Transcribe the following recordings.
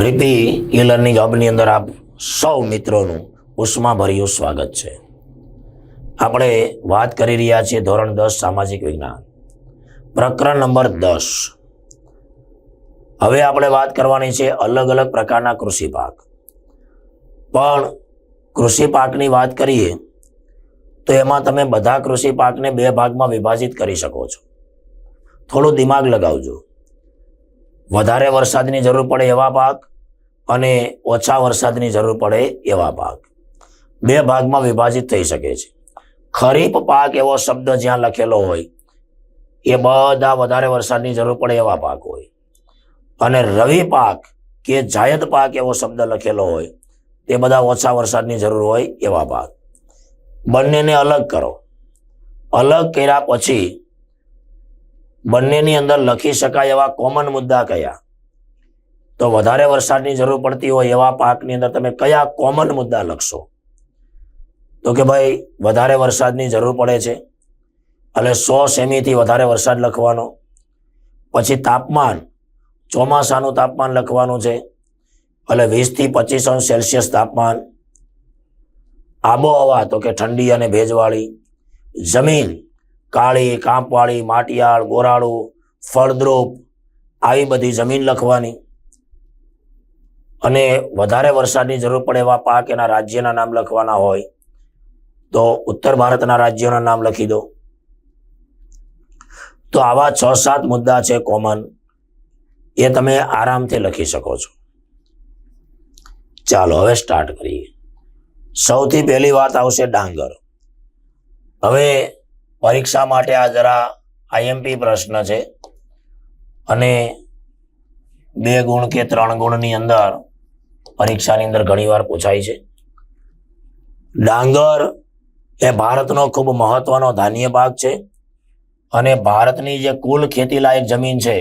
રીપી e learning હબની અંદર આપ સૌ મિત્રોનું ઉષ્માભર્યું સ્વાગત છે. આપણે વાત કરી રહ્યા છીએ ધોરણ દસ સામાજિક વિજ્ઞાન. પ્રકરણ નંબર દસ. હવે આપણે વાત કરવાની છે અલગ અલગ પ્રકારના કૃષિ પાક. પણ કૃષિ પાકની વાત કરીએ, તો એમાં તમે બધા કૃષિ પાકને બે ભાગમાં વિભાજિત કરી શકો છો. થોડું દિમાગ લગાવજો. વધારે વરસાદની જરૂર પડે એવા પાક અને ઓછા વરસાદની જરૂર પડે એવા પાક. બે ભાગમાં વિભાજિત થઈ શકે છે. ખરીફ પાક એવો શબ્દ જ્યાં લખેલો હોય, એ બધા વધારે વરસાદની જરૂર પડે એવા પાક હોય. અને રવિ પાક કે જાયદ પાક એવો શબ્દ લખેલો હોય, તે બધા ઓછા વરસાદની જરૂર હોય એવા પાક. બંનેને અલગ કરો. અલગ કર્યા પછી બંનેની અંદર લખી શકાય એવા કોમન મુદ્દા કયા? તો વધારે વરસાદની જરૂર પડતી હોય એવા પાકની અંદર તમે કયા કોમન મુદ્દા લખશો? તો કે ભાઈ, વધારે વરસાદની જરૂર પડે છે. એટલે સો સેમીથી વધારે વરસાદ લખવાનો. પછી તાપમાન, ચોમાસાનું તાપમાન લખવાનું છે. એટલે વીસથી પચીસ અંશ સેલ્સિયસ તાપમાન. આબોહવા, તો કે ઠંડી અને ભેજવાળી. જમીન, કાળી, કાંપવાળી, માટિયાળ, ગોરાળું, ફળદ્રુપ, આવી બધી જમીન લખવાની. અને વધારે વરસાદની જરૂર પડે એવા પાક એના રાજ્યના નામ લખવાના હોય, તો ઉત્તર ભારતના રાજ્યોના નામ લખી દો. તો આવા છ સાત મુદ્દા છે કોમન એ તમે આરામથી લખી શકો છો. ચાલો, હવે સ્ટાર્ટ કરીએ. સૌથી પહેલી વાત આવશે ડાંગર. હવે પરીક્ષા માટે આ જરા આઈએમપી પ્રશ્ન છે. અને બે ગુણ કે ત્રણ ગુણની અંદર પરીક્ષાની અંદર ઘણીવાર પૂછાય છે. ડાંગર એ ભારતનો ખૂબ મહત્વનો ધાન્ય પાક છે અને ભારતની જે કુલ ખેતીલાયક જમીન છે,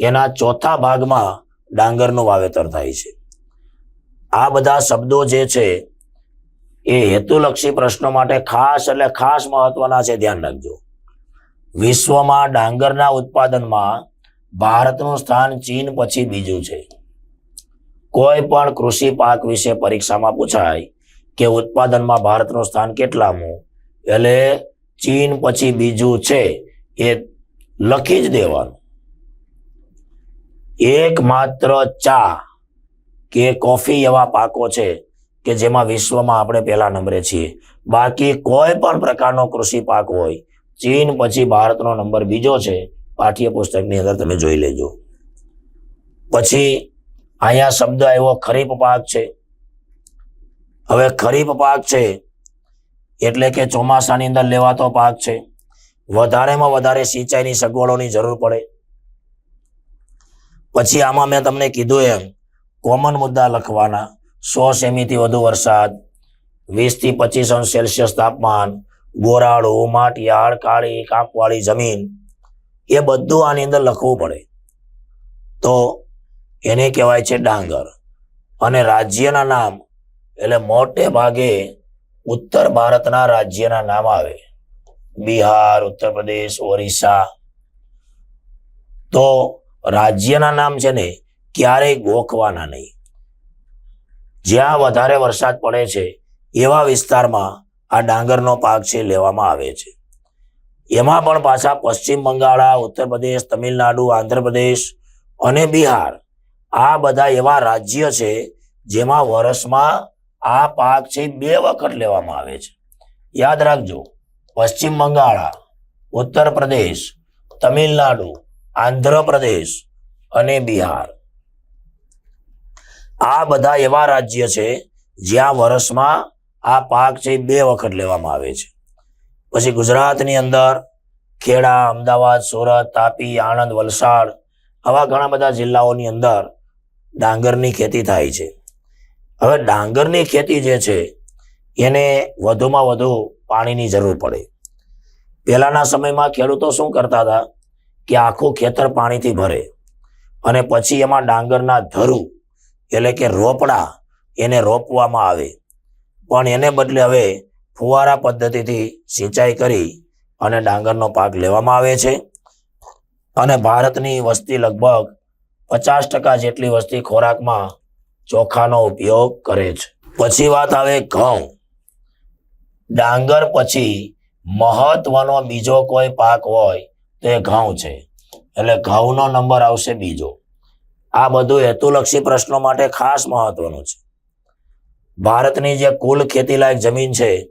એના ચોથા ભાગમાં ડાંગરનું વાવેતર થાય છે. આ બધા શબ્દો જે છે, એ હેતુલક્ષી પ્રશ્નો માટે ખાસ એટલે ખાસ મહત્વના છે, ધ્યાન રાખજો. વિશ્વમાં ડાંગરના ઉત્પાદનમાં ભારતનું સ્થાન ચીન પછી બીજું છે. કોઈ પણ કૃષિ પાક વિશે પરીક્ષામાં પૂછાય કે ઉત્પાદનમાં ભારતનું સ્થાન કેટલામું, એટલે ચીન પછી બીજું છે એ લખી જ દેવાનું. એકમાત્ર ચા કે કોફી એવા પાકો છે કે જેમાં વિશ્વમાં આપણે પહેલા નંબરે છીએ. બાકી કોઈ પણ પ્રકારનો કૃષિ પાક હોય, ચીન પછી ભારતનો નંબર બીજો છે. પાઠ્યપુસ્તકની અંદર તમે જોઈ લેજો. પછી અહીંયા શબ્દ આવ્યો, ખરીફ પાક છે. હવે ખરીફ પાક છે એટલે કે ચોમાસાની અંદર લેવાતો પાક છે. વધારેમાં વધારે સિંચાઈની સગવડોની જરૂર પડે. પછી આમાં મેં તમને કીધું એમ, કોમન મુદ્દા લખવાના, સો સેમીથી વધુ વરસાદ વીસથી પચીસ અંશ સેલ્સિયસ તાપમાન ગોરાળું માટિયાળ, કાળી કાંપવાળી જમીન, એ બધું આની અંદર લખવું પડે. તો એને કહેવાય છે ડાંગર. અને રાજ્યના નામ એટલે મોટે ભાગે ઉત્તર ભારતના રાજ્યના નામ આવે. બિહાર, ઉત્તર પ્રદેશ, ઓરિસ્સા. તો રાજ્યના નામ છે ને ક્યારેય ગોખવાના નહીં. જ્યાં વધારે વરસાદ પડે છે એવા વિસ્તારમાં આ ડાંગરનો પાક છે લેવામાં આવે છે. એમાં પણ પાછા પશ્ચિમ બંગાળ, ઉત્તર પ્રદેશ, તમિલનાડુ આંધ્રપ્રદેશ અને બિહાર આ બધા એવા રાજ્ય છે જેમાં વર્ષમાં આ પાક છે બે વખત લેવામાં આવે છે. યાદ રાખજો, પશ્ચિમ બંગાળ, ઉત્તર પ્રદેશ, તમિલનાડુ આંધ્રપ્રદેશ અને બિહાર. આ બધા એવા રાજ્ય છે જ્યાં વર્ષમાં આ પાક છે બે વખત લેવામાં આવે છે. પછી ગુજરાતની અંદર ખેડા, અમદાવાદ, સુરત, તાપી, આણંદ, વલસાડ, આવા ઘણા બધા જિલ્લાઓની અંદર ડાંગરની ખેતી થાય છે. હવે ડાંગરની ખેતી જે છે, એને વધુમાં વધુ પાણીની જરૂર પડે. પહેલાના સમયમાં ખેડૂતો શું કરતા હતા કે આખું ખેતર પાણીથી ભરે અને પછી એમાં ડાંગરના ધરું એટલે કે રોપડા એને રોપવામાં આવે. પણ એને બદલે હવે ફુવારા પદ્ધતિથી સિંચાઈ કરી અને ડાંગરનો પાક લેવામાં આવે છે. અને ભારતની વસ્તી લગભગ પચાસ ટકા જેટલી વસ્તી ખોરાકમાં ચોખાનો ઉપયોગ કરે છે. પછી વાત આવે ઘઉં. ડાંગર પછી મહત્વનો બીજો કોઈ પાક હોય તો એ ઘઉં છે. એટલે ઘઉંનો નંબર આવશે બીજો. આ બધું હેતુલક્ષી પ્રશ્નો માટે ખાસ મહત્વનું છે. ભારતની જે કુલ ખેતીલાયક જમીન છે,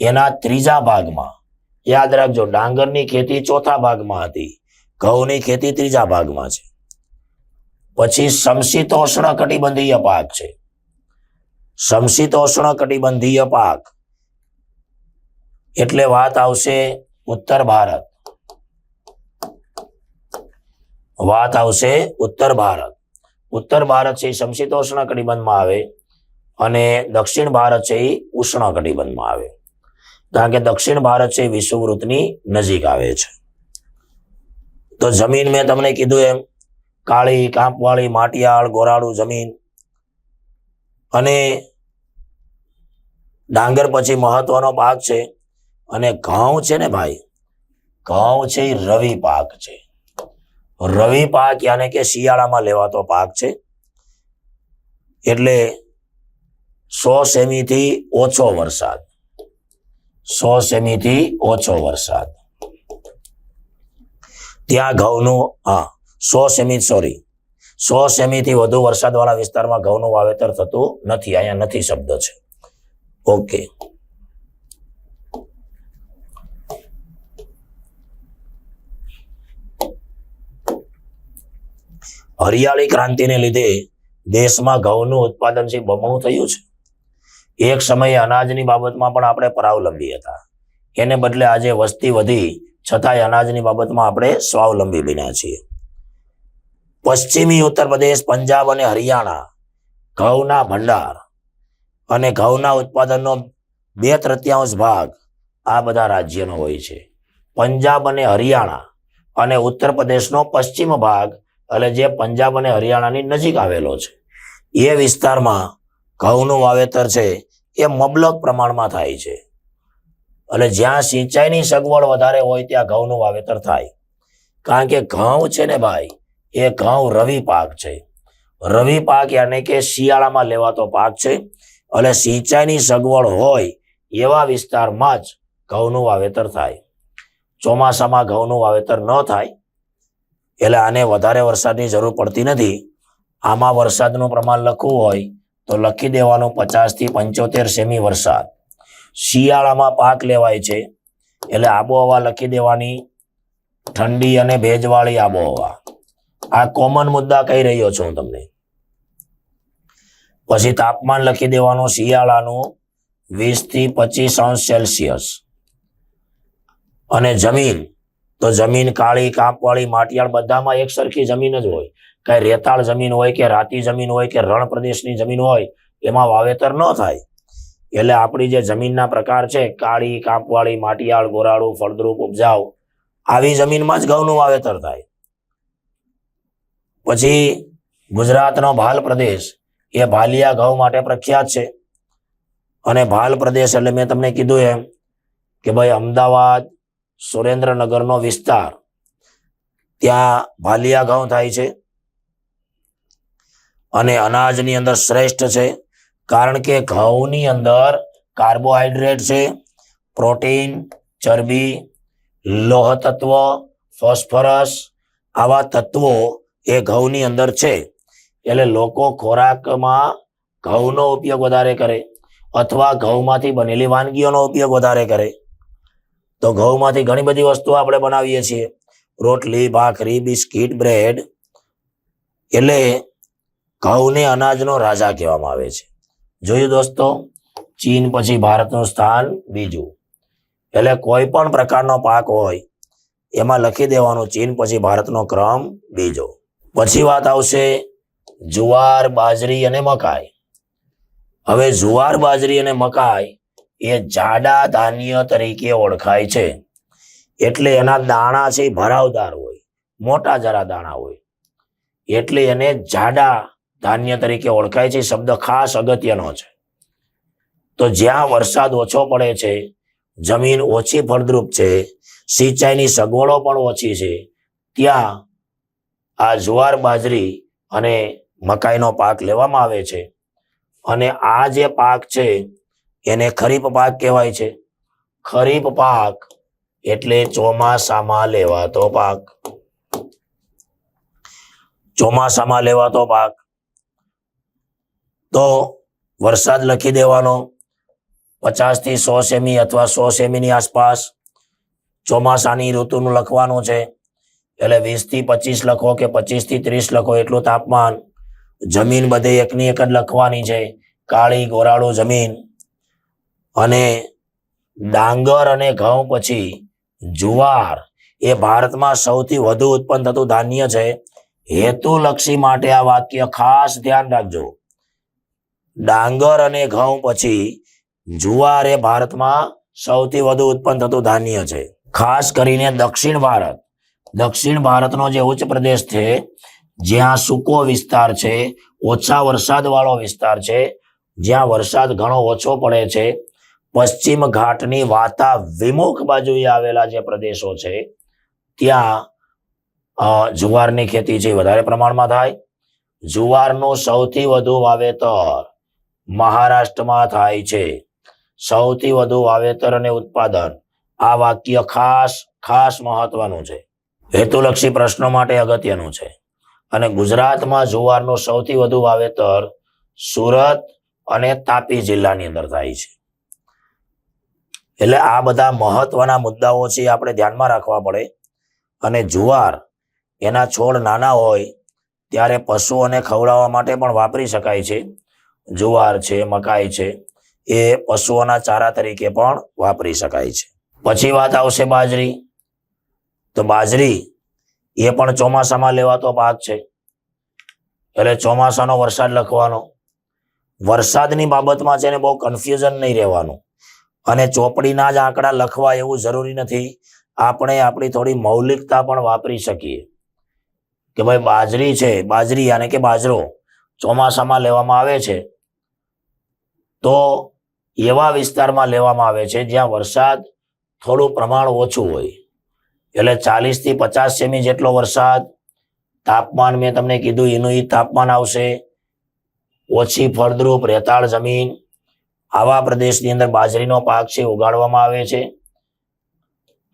એના ત્રીજા ભાગમાં, યાદ રાખજો, ડાંગરની ખેતી ચોથા ભાગમાં હતી. ઘઉંની ખેતી ત્રીજા ભાગમાં છે. પછી સમશીતોષ્ણ કટિબંધીય પાક છે. સમશીતોષ્ણ કટિબંધીય પાક એટલે વાત આવશે ઉત્તર ભારત. વાત આવશે ઉત્તર ભારત. ઉત્તર ભારત છે સમશીતોષ્ણ કટિબંધમાં આવે અને દક્ષિણ ભારત છે એ ઉષ્ણ કટિબંધમાં આવે. કારણ કે દક્ષિણ ભારત છે વિષુવૃતની નજીક આવે છે. તો જમીન મેં તમને કીધું એમ કાળી કાંપવાળી માટિયાળ ગોરાળું જમીન અને ડાંગર પછી મહત્વનો પાક છે. અને ઘઉં છે ને ભાઈ, ઘઉં છે એ રવિ પાક છે. રવિ પાક યાને કે શિયાળામાં લેવાતો પાક છે. એટલે સો સેમીથી ઓછો વરસાદ. સો સેમીથી ઓછો વરસાદ. ત્યાં ઘઉંનું, હા સો સેમી સોરી સો સેમીથી વધુ વરસાદવાળા વિસ્તારમાં ઘઉંનું વાવેતર થતું નથી. અહીંયા નથી શબ્દ છે. ઓકે હરિયાળી ક્રાંતિને લીધે દેશમાં ઘઉંનું ઉત્પાદન છે બમણું થયું છે. એક સમયે અનાજની બાબતમાં પણ આપણે પરાવલંબી હતા. એને બદલે આજે વસ્તી વધી છતાંય અનાજની બાબતમાં આપણે સ્વાવલંબી બન્યા છીએ. પશ્ચિમી ઉત્તર પ્રદેશ, પંજાબ અને હરિયાણા, ઘઉંના ભંડાર અને ઘઉંના ઉત્પાદનનો બે તૃતીયાંશ ભાગ આ બધા રાજ્યનો હોય છે. પંજાબ અને હરિયાણા અને ઉત્તર પ્રદેશનો પશ્ચિમ ભાગ એટલે જે પંજાબ અને હરિયાણાની નજીક આવેલો છે. એ વિસ્તારમાં ઘઉંનું વાવેતર છે એ મબલક પ્રમાણમાં થાય છે. એટલે જ્યાં સિંચાઈની સગવડ વધારે હોય ત્યાં ઘઉંનું વાવેતર થાય. કારણ કે ઘઉં છે ને ભાઈ એ ઘઉં રવિ પાક છે. રવિ પાક યાને કે શિયાળામાં લેવાતો પાક છે. એટલે સિંચાઈની સગવડ હોય એવા વિસ્તારમાં જ ઘઉંનું વાવેતર થાય. ચોમાસામાં ઘઉંનું વાવેતર ન થાય. એટલે આને વધારે વરસાદની જરૂર પડતી નથી. આમાં વરસાદનું પ્રમાણ લખવું હોય તો લખી દેવાનું પચાસથી પંચોતેર સેમી વરસાદ. શિયાળામાં પાક લેવાય છે. એટલે આબોહવા લખી દેવાની ઠંડી અને ભેજવાળી આબોહવા. આ કોમન મુદ્દા કહી રહ્યો છું તમને. પછી તાપમાન લખી દેવાનું શિયાળાનું વીસથી પચીસ અંશ સેલ્સિયસ. અને જમીન, તો જમીન કાળી, કાંપવાળી માટિયાળ બધામાં એક સરખી જમીન જ હોય. કઈ રેતાળ જમીન હોય કે રાતી જમીન હોય કે રણ પ્રદેશની જમીન હોય, એમાં વાવેતર ન થાય. એટલે આપણી જે જમીનના પ્રકાર છે, કાળી, કાંપવાળી માટિયાળ ગોરાળું, ફળદ્રુપ, ઉપજાવ, આવી જમીનમાં જ ઘઉંનું વાવેતર થાય. પછી ગુજરાતનો ભાલ પ્રદેશ એ ભાલિયા ઘઉં માટે પ્રખ્યાત છે. અને ભાલ પ્રદેશ એટલે મેં તમને કીધું એમ કે ભાઈ અમદાવાદ સુરેન્દ્રનગરનો વિસ્તાર, ત્યાં ભાલિયા ઘઉં થાય છે. અને અનાજની અંદર શ્રેષ્ઠ છે, કારણ કે ઘઉંની અંદર કાર્બોહાઈડ્રેટ છે, પ્રોટીન, ચરબી લોહ તત્વ ફોસ્ફરસ, આવા તત્વો એ ઘઉંની અંદર છે, એટલે લોકો ખોરાકમાં ઘઉંનો ઉપયોગ વધારે કરે અથવા ઘઉંમાંથી બનેલી વાનગીઓનો ઉપયોગ વધારે કરે. તો ઘઉંમાંથી ઘણી બધી વસ્તુઓ આપણે બનાવીએ છીએ. રોટલી, ભાખરી, બિસ્કિટ, બ્રેડ, એટલે ઘઉંને અનાજનો રાજા કહેવામાં આવે છે. જોયું દોસ્તો, ચીન પછી ભારતનું સ્થાન બીજું. એટલે કોઈ પણ પ્રકારનો પાક હોય, એમાં લખી દેવાનું ચીન પછી ભારતનો ક્રમ બીજો. પછી વાત આવશે જુવાર, બાજરી અને મકાઈ. હવે જુવાર, બાજરી અને મકાઈ એ જાડા ધાન્ય તરીકે ઓળખાય છે. એટલે એના દાણા છે ભરાવદાર હોય, મોટા જરા દાણા હોય. એટલે એને જાડા ધાન્ય તરીકે ઓળખાય છે શબ્દ ખાસ અગત્યનો છે. તો જ્યાં વરસાદ ઓછો પડે છે, જમીન ઓછી ફળદ્રુપ છે, સિંચાઈની સગવડો પણ ઓછી છે, ત્યાં આ જુવાર બાજરી અને મકાઈનો પાક લેવામાં આવે છે. અને આ જે પાક છે, એને ખરીફ પાક કહેવાય છે. ખરીફ પાક એટલે ચોમાસામાં લેવાતો પાક. ચોમાસામાં લેવાતો પાક. તો વરસાદ લખી દેવાનો. પચાસથી સો સેમી અથવા સો સેમીની આસપાસ ચોમાસાની ઋતુનું લખવાનું છે. એટલે વીસથી પચીસ લખો કે પચીસથી ત્રીસ લખો એટલું તાપમાન. જમીન બધે એકની એક જ લખવાની છે. કાળી ગોરાળું જમીન. અને ડાંગર અને ઘઉં પછી જુવાર. એ ભારતમાં સૌથી વધુ ઉત્પન્ન થતું ધાન્ય છે. હેતુલક્ષી માટે આ વાક્ય ખાસ ધ્યાન રાખજો. ડાંગર અને ઘઉં પછી જુવાર એ ભારતમાં સૌથી વધુ ઉત્પન્ન થતું ધાન્ય છે. ખાસ કરીને દક્ષિણ ભારત. દક્ષિણ ભારતનો જે ઉચ્ચ પ્રદેશ છે, જ્યાં સૂકો વિસ્તાર છે, ઓછા વરસાદ વાળો વિસ્તાર છે, જ્યાં વરસાદ ઘણો ઓછો પડે છે, પશ્ચિમ ઘાટની વાતા વિમુખ બાજુએ આવેલા જે પ્રદેશો છે, ત્યાં જુવારની ખેતી છે વધારે પ્રમાણમાં થાય. જુવારનું સૌથી વધુ વાવેતર મહારાષ્ટ્રમાં થાય છે. સૌથી વધુ વાવેતર અને ઉત્પાદન આ વાક્ય ખાસ ખાસ મહત્વનું છે. હેતુલક્ષી પ્રશ્નો માટે અગત્યનું છે. અને ગુજરાતમાં જુવારનું સૌથી વધુ વાવેતર સુરત અને તાપી જિલ્લાની અંદર થાય છે. એટલે આ બધા મહત્વના મુદ્દાઓ છે આપણે ધ્યાનમાં રાખવા પડે. અને જુવાર એના છોડ નાના હોય ત્યારે પશુઓને ખવડાવવા માટે પણ વાપરી શકાય છે. જુવાર છે, મકાઈ છે, એ પશુઓના ચારા તરીકે પણ વાપરી શકાય છે. પછી વાત આવશે બાજરી. તો બાજરી એ પણ ચોમાસામાં લેવાતો પાક છે. એટલે ચોમાસાનો વરસાદ લખવાનો, વરસાદની બાબતમાં છે ને બહુ કન્ફ્યુઝન નહીં રહેવાનું. અને ચોપડીના જ આંકડા લખવા એવું જરૂરી નથી. આપણે આપણી થોડી મૌલિકતા પણ વાપરી શકીએ. કે ભાઈ બાજરી છે, બાજરી યાને કે બાજરો ચોમાસામાં લેવામાં આવે છે. તો એવા વિસ્તારમાં લેવામાં આવે છે જ્યાં વરસાદ થોડું પ્રમાણ ઓછું હોય. એટલે ચાલીસથી પચાસ સેમી જેટલો વરસાદ. તાપમાન મેં તમને કીધું, એનું એ તાપમાન આવશે. ઓછી ફળદ્રુપ રેતાળ જમીન. આવા પ્રદેશની અંદર બાજરીનો પાક છે, ઉગાડવામાં આવે છે.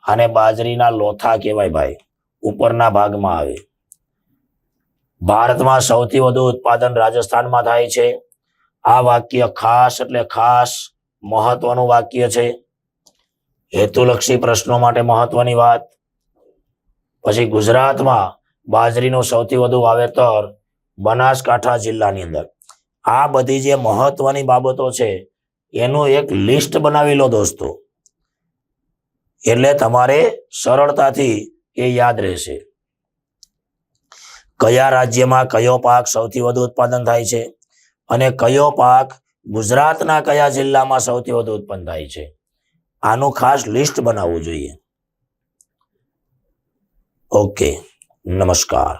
અને બાજરીના લોથા કહેવાય ભાઈ, ઉપરના ભાગમાં આવે. ભારતમાં સૌથી વધુ ઉત્પાદન રાજસ્થાનમાં થાય છે. આ વાક્ય ખાસ એટલે ખાસ મહત્વનું વાક્ય છે. હેતુલક્ષી પ્રશ્નો માટે મહત્વની વાત. પછી ગુજરાતમાં બાજરીનું સૌથી વધુ વાવેતર બનાસકાંઠા જિલ્લાની અંદર. આ બધી જે મહત્વની બાબતો છે, એનું એક લિસ્ટ બનાવી લો દોસ્તો. એટલે તમારે સરળતાથી એ યાદ રહેશે. કયા રાજ્યમાં કયો પાક સૌથી વધુ ઉત્પાદન થાય છે અને કયો પાક ગુજરાતના કયા જિલ્લામાં સૌથી વધુ ઉત્પન્ન થાય છે. આનું ખાસ લિસ્ટ બનાવવું જોઈએ. ઓકે નમસ્કાર.